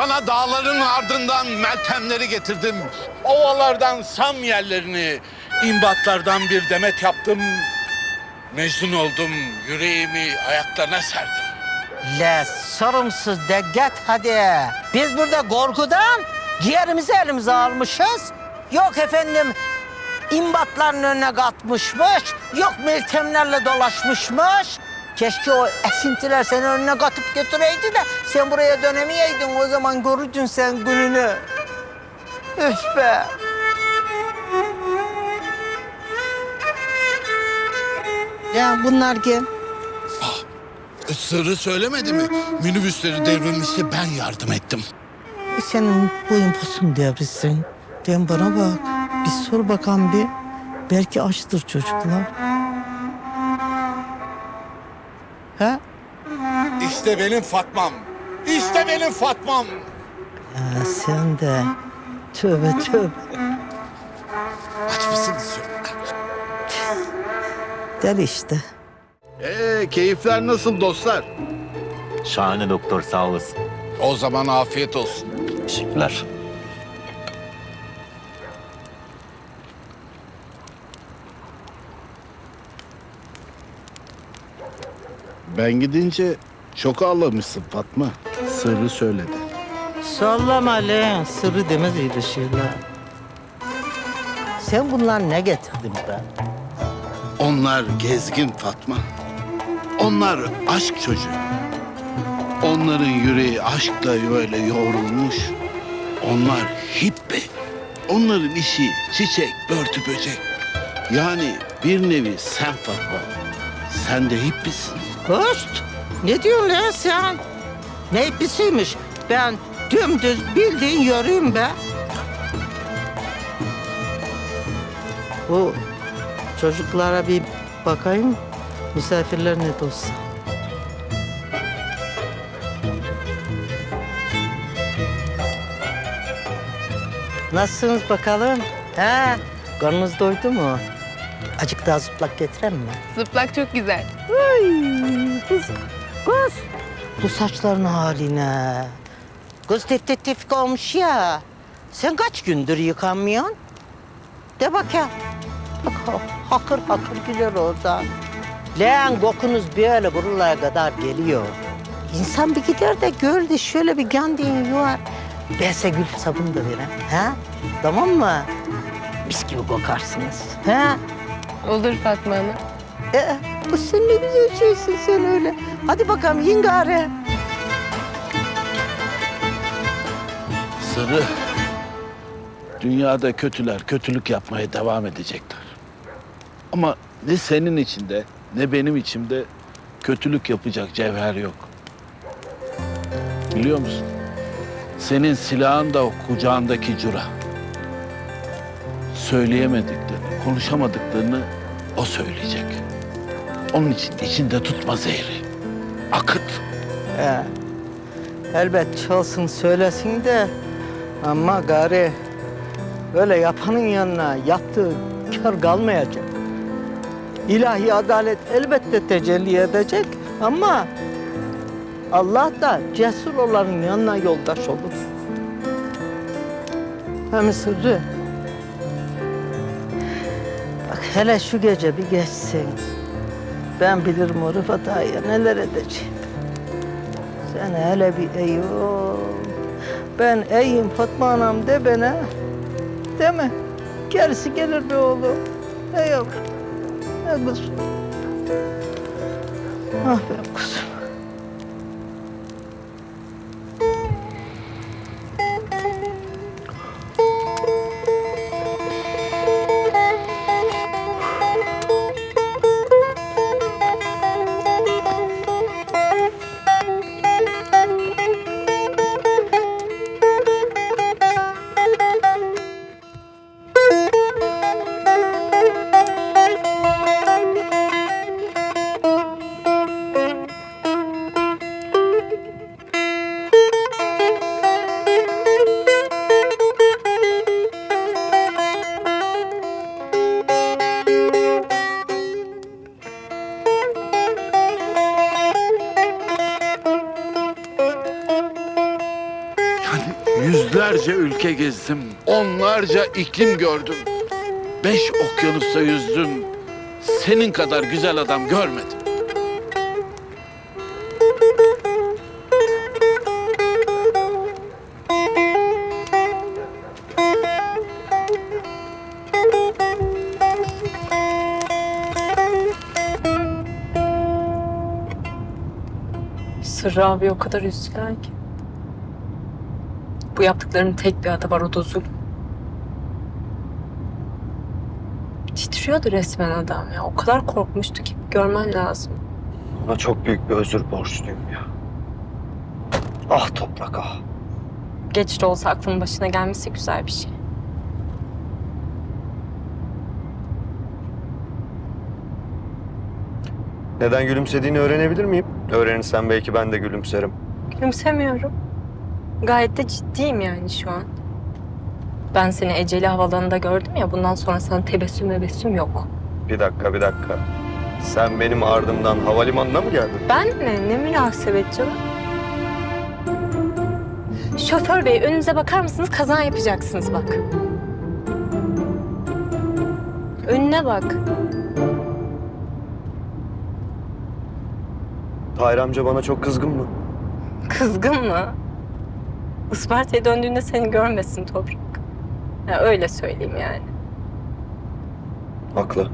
Sana dağların ardından meltemleri getirdim. Ovalardan sam yerlerini, imbatlardan bir demet yaptım. Mecnun oldum, yüreğimi ayaklarına serdim. Le sorumsuz de git hadi. Biz burada korkudan ciğerimizi elimize almışız. Yok efendim imbatların önüne katmışmış. Yok meltemlerle dolaşmışmış. Keşke o esintiler seni önüne katıp götüreydi de sen buraya dönemeyeydin. O zaman görürdün sen gününü. Üf be. Ya bunlar kim? E, Sırrı söylemedi mi? Minibüsleri devrilmişti, ben yardım ettim. E Senin boyun posun devrilsin. Sen bana bak. Bir sor bakalım bir. Belki açtır çocuklar. Ha? İşte benim Fatmam. İşte benim Fatmam. Ya sen de. Tövbe tövbe. Aç mısınız? Deli işte. Ee, keyifler nasıl dostlar? Şahane doktor sağ olasın. O zaman afiyet olsun. Teşekkürler. Ben gidince çok ağlamışsın Fatma. Sırrı söyledi. Sallama lan. Sırrı demez öyle şeyler. Sen bunlar ne getirdin be? Onlar gezgin Fatma. Onlar aşk çocuğu. Onların yüreği aşkla böyle yoğrulmuş. Onlar hippi. Onların işi çiçek, börtü böcek. Yani bir nevi sen Fatma. Sen de hippisin. Host. Ne diyorsun lan sen? Ne ipisiymiş? Ben dümdüz bildiğin yürüyüm be. Bu çocuklara bir bakayım. Misafirler ne de olsa. Nasılsınız bakalım? He? Karnınız doydu mu? Acık daha zıplak getiren mi? Zıplak çok güzel. Ay kız, kız. Bu saçların haline. Kız teftik tefik olmuş ya. Sen kaç gündür yıkanmıyorsun? De. Bak ha- hakır hakır gülüyor orada. Leğen kokunuz böyle buralara kadar geliyor. İnsan bir gider de gör de şöyle bir gandini yuvar. Bese gül sabun da veren. Ha? Tamam mı? Mis gibi kokarsınız. Ha? Olur Fatma Hanım. Ee, bu sen ne güzel şeysin sen öyle. Hadi bakalım yiyin gari. Sırrı. Dünyada kötüler kötülük yapmaya devam edecekler. Ama ne senin içinde ne benim içimde kötülük yapacak cevher yok. Biliyor musun? Senin silahın da o kucağındaki cura. Söyleyemediklerini, konuşamadıklarını o söyleyecek. Onun için içinde tutma zehri. Akıt. Ee, elbet çalsın söylesin de ama gari böyle yapanın yanına yaptığı kar kalmayacak. İlahi adalet elbette tecelli edecek ama Allah da cesur olanın yanına yoldaş olur. Hem sırrı. Hele şu gece bir geçsin. Ben bilirim o Rıfat Ağa'ya neler edeceğim. Sen hele bir ey. Ben eyim Fatma Anam de bana. Mi? Gerisi gelir be oğlum. Ey yavrum. Ey kuzum. Ah be kuzum. Ülke gezdim. Onlarca iklim gördüm. Beş okyanusta yüzdüm. Senin kadar güzel adam görmedim. Sırrı abi o kadar üzdüler ki. Bu yaptıklarının tek bir adı var o da zulüm. Titriyordu resmen adam ya. O kadar korkmuştu ki görmen lazım. Ona çok büyük bir özür borçluyum ya. Ah toprak ah. Geç de olsa aklının başına gelmesi güzel bir şey. Neden gülümsediğini öğrenebilir miyim? Öğrenirsen belki ben de gülümserim. Gülümsemiyorum. Gayet de ciddiyim yani şu an. Ben seni Eceli havalarında gördüm ya bundan sonra sana tebessüm tebessüm yok. Bir dakika bir dakika. Sen benim ardımdan havalimanına mı geldin? Ben mi? Ne münasebet canım? Şoför bey önünüze bakar mısınız? Kazan yapacaksınız bak. Önüne bak. Tahir amca bana çok kızgın mı? Kızgın mı? Isparta'ya döndüğünde seni görmesin Toprak. Ya öyle söyleyeyim yani. Haklı.